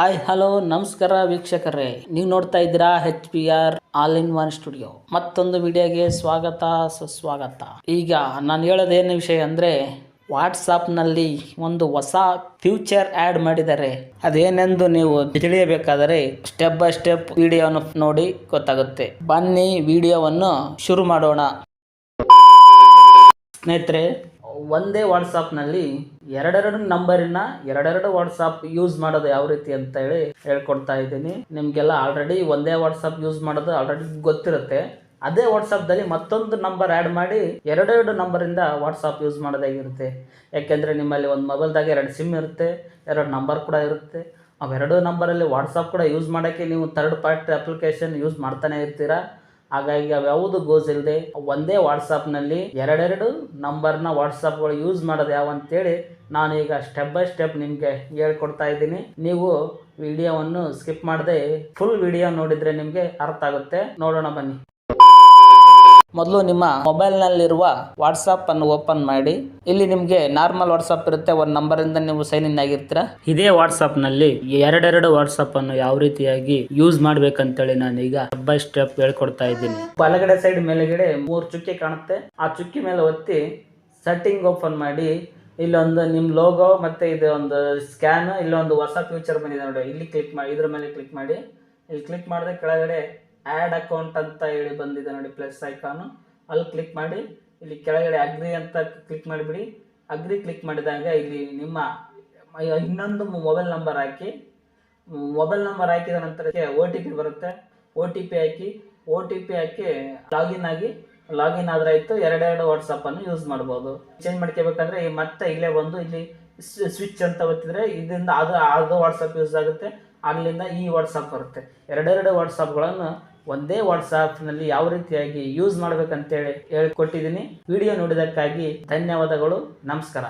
Hi hello ನಮಸ್ಕಾರ ವೀಕ್ಷಕರೇ. ನೀವು ನೋಡ್ತಾ ಇದ್ದೀರಾ H P R all in one studio ಮತ್ತೊಂದು ವಿಡಿಯೋಗೆ ಸ್ವಾಗತ, ಸುಸ್ವಾಗತ. ಈಗ ನಾನು ಹೇಳೋದೇನು ವಿಷಯ ಅಂದರೆ ವಾಟ್ಸಪ್ನಲ್ಲಿ ಒಂದು ಹೊಸ ಫ್ಯೂಚರ್ ಆ್ಯಡ್ ಮಾಡಿದ್ದಾರೆ. ಅದೇನೆಂದು ನೀವು ತಿಳಿಯಬೇಕಾದರೆ ಸ್ಟೆಪ್ ಬೈ ಸ್ಟೆಪ್ ವಿಡಿಯೋವನ್ನು ನೋಡಿ ಗೊತ್ತಾಗುತ್ತೆ. ಬನ್ನಿ ವಿಡಿಯೋವನ್ನು ಶುರು ಮಾಡೋಣ. ಸ್ನೇಹಿತರೆ ಒಂದೇ ವಾಟ್ಸಾಪ್ನಲ್ಲಿ ಎರಡೆರಡು ನಂಬರಿನ ಎರಡೆರಡು ವಾಟ್ಸಾಪ್ ಯೂಸ್ ಮಾಡೋದು ಯಾವ ರೀತಿ ಅಂತ ಹೇಳಿ ಹೇಳ್ಕೊಡ್ತಾ ಇದ್ದೀನಿ. ನಿಮಗೆಲ್ಲ ಆಲ್ರೆಡಿ ಒಂದೇ ವಾಟ್ಸಾಪ್ ಯೂಸ್ ಮಾಡೋದು ಆಲ್ರೆಡಿ ಗೊತ್ತಿರುತ್ತೆ. ಅದೇ ವಾಟ್ಸಪ್ದಲ್ಲಿ ಮತ್ತೊಂದು ನಂಬರ್ ಆ್ಯಡ್ ಮಾಡಿ ಎರಡೆರಡು ನಂಬರಿಂದ ವಾಟ್ಸಾಪ್ ಯೂಸ್ ಮಾಡೋದಾಗಿರುತ್ತೆ ಯಾಕೆಂದರೆ ನಿಮ್ಮಲ್ಲಿ ಒಂದು ಮೊಬೈಲ್ದಾಗ ಎರಡು ಸಿಮ್ ಇರುತ್ತೆ, ಎರಡು ನಂಬರ್ ಕೂಡ ಇರುತ್ತೆ. ಅವೆರಡು ನಂಬರಲ್ಲಿ ವಾಟ್ಸಾಪ್ ಕೂಡ ಯೂಸ್ ಮಾಡೋಕ್ಕೆ ನೀವು ಥರ್ಡ್ ಪಾರ್ಟಿ ಅಪ್ಲಿಕೇಶನ್ ಯೂಸ್ ಮಾಡ್ತಾನೆ ಇರ್ತೀರಾ. ಹಾಗಾಗಿ ಅವ್ಯಾವುದು ಗೋಸ್ ಒಂದೇ ವಾಟ್ಸಪ್ನಲ್ಲಿ ಎರಡೆರಡು ನಂಬರ್ನ ವಾಟ್ಸಪ್ಗಳು ಯೂಸ್ ಮಾಡೋದು ಯಾವ ನಾನು ಈಗ ಸ್ಟೆಪ್ ಬೈ ಸ್ಟೆಪ್ ನಿಮಗೆ ಹೇಳ್ಕೊಡ್ತಾ ಇದ್ದೀನಿ. ನೀವು ವಿಡಿಯೋವನ್ನು ಸ್ಕಿಪ್ ಮಾಡದೆ ಫುಲ್ ವಿಡಿಯೋ ನೋಡಿದರೆ ನಿಮಗೆ ಅರ್ಥ ಆಗುತ್ತೆ. ನೋಡೋಣ ಬನ್ನಿ. ಮೊದಲು ನಿಮ್ಮ ಮೊಬೈಲ್ನಲ್ಲಿರುವ ವಾಟ್ಸಪ್ ಅನ್ನು ಓಪನ್ ಮಾಡಿ. ಇಲ್ಲಿ ನಿಮಗೆ ನಾರ್ಮಲ್ ವಾಟ್ಸಪ್ ಇರುತ್ತೆ. ಒಂದು ನಂಬರಿಂದ ನೀವು ಸೈನ್ ಇನ್ ಆಗಿರ್ತೀರಾ? ಇದೇ ವಾಟ್ಸಪ್ನಲ್ಲಿ ಎರಡೆರಡು ವಾಟ್ಸಪ್ ಅನ್ನು ಯಾವ ರೀತಿಯಾಗಿ ಯೂಸ್ ಮಾಡ್ಬೇಕಂತೇಳಿ ನಾನು ಈಗ ಸ್ಟೆಪ್ ಬೈ ಸ್ಟೆಪ್ ಹೇಳ್ಕೊಡ್ತಾ ಇದ್ದೀನಿ. ಬಲಗಡೆ ಸೈಡ್ ಮೇಲೆಗಡೆ ಮೂರು ಚುಕ್ಕಿ ಕಾಣುತ್ತೆ. ಆ ಚುಕ್ಕಿ ಮೇಲೆ ಒತ್ತಿ ಸೆಟ್ಟಿಂಗ್ ಓಪನ್ ಮಾಡಿ. ಇಲ್ಲೊಂದು ನಿಮ್ಮ ಲೋಗೋ ಮತ್ತೆ ಇದು ಒಂದು ಸ್ಕ್ಯಾನ್ ಇಲ್ಲೊಂದು ಹೊಸ ಫ್ಯೂಚರ್ ಬಂದಿದೆ ನೋಡಿ. ಇಲ್ಲಿ ಕ್ಲಿಕ್ ಮಾಡಿ ಇದ್ರ ಮೇಲೆ ಕ್ಲಿಕ್ ಮಾಡಿ. ಇಲ್ಲಿ ಕ್ಲಿಕ್ ಮಾಡಿದ್ರೆ ಕೆಳಗಡೆ ಆ್ಯಡ್ ಅಕೌಂಟ್ ಅಂತ ಹೇಳಿ ಬಂದಿದೆ ನೋಡಿ ಪ್ಲಸ್ ಐಕಾನು ಅಲ್ಲಿ ಕ್ಲಿಕ್ ಮಾಡಿ, ಇಲ್ಲಿ ಕೆಳಗಡೆ ಅಗ್ರಿ ಅಂತ ಕ್ಲಿಕ್ ಮಾಡಿಬಿಡಿ. ಅಗ್ರಿ ಕ್ಲಿಕ್ ಮಾಡಿದಾಗ ಇಲ್ಲಿ ನಿಮ್ಮ ಇನ್ನೊಂದು ಮೊಬೈಲ್ ನಂಬರ್ ಹಾಕಿ ಮೊಬೈಲ್ ನಂಬರ್ ಹಾಕಿದ ನಂತರಕ್ಕೆ ಒ ಟಿ ಪಿ ಬರುತ್ತೆ. ಒ ಟಿ ಪಿ ಹಾಕಿ ಒ ಟಿ ಪಿ ಹಾಕಿ ಲಾಗಿನ್ ಆಗಿ ಲಾಗಿನ್ ಆದ್ರೆ ಆಯ್ತು ಎರಡೆರಡು ವಾಟ್ಸಪ್ಪನ್ನು ಯೂಸ್ ಮಾಡ್ಬೋದು. ಚೇಂಜ್ ಮಾಡ್ಕೋಬೇಕಂದ್ರೆ ಈ ಮತ್ತೆ ಇಲ್ಲೇ ಬಂದು ಇಲ್ಲಿ ಸ್ವಿಚ್ ಅಂತ ಬತ್ತಿದ್ರೆ ಇದರಿಂದ ಅದು ಅದು ವಾಟ್ಸಪ್ ಯೂಸ್ ಆಗುತ್ತೆ. ಅಲ್ಲಿಂದ ಈ ವಾಟ್ಸಪ್ ಬರುತ್ತೆ. ಎರಡೆರಡು ವಾಟ್ಸಪ್ಗಳನ್ನು ಒಂದೇ ವಾಟ್ಸಾಪ್ನಲ್ಲಿ ಯಾವ ರೀತಿಯಾಗಿ ಯೂಸ್ ಮಾಡ್ಬೇಕಂತೇಳಿ ಹೇಳ್ಕೊಟ್ಟಿದ್ದೀನಿ ವಿಡಿಯೋ ನೋಡಿದ್ದಕ್ಕಾಗಿ ಧನ್ಯವಾದಗಳು. ನಮಸ್ಕಾರ.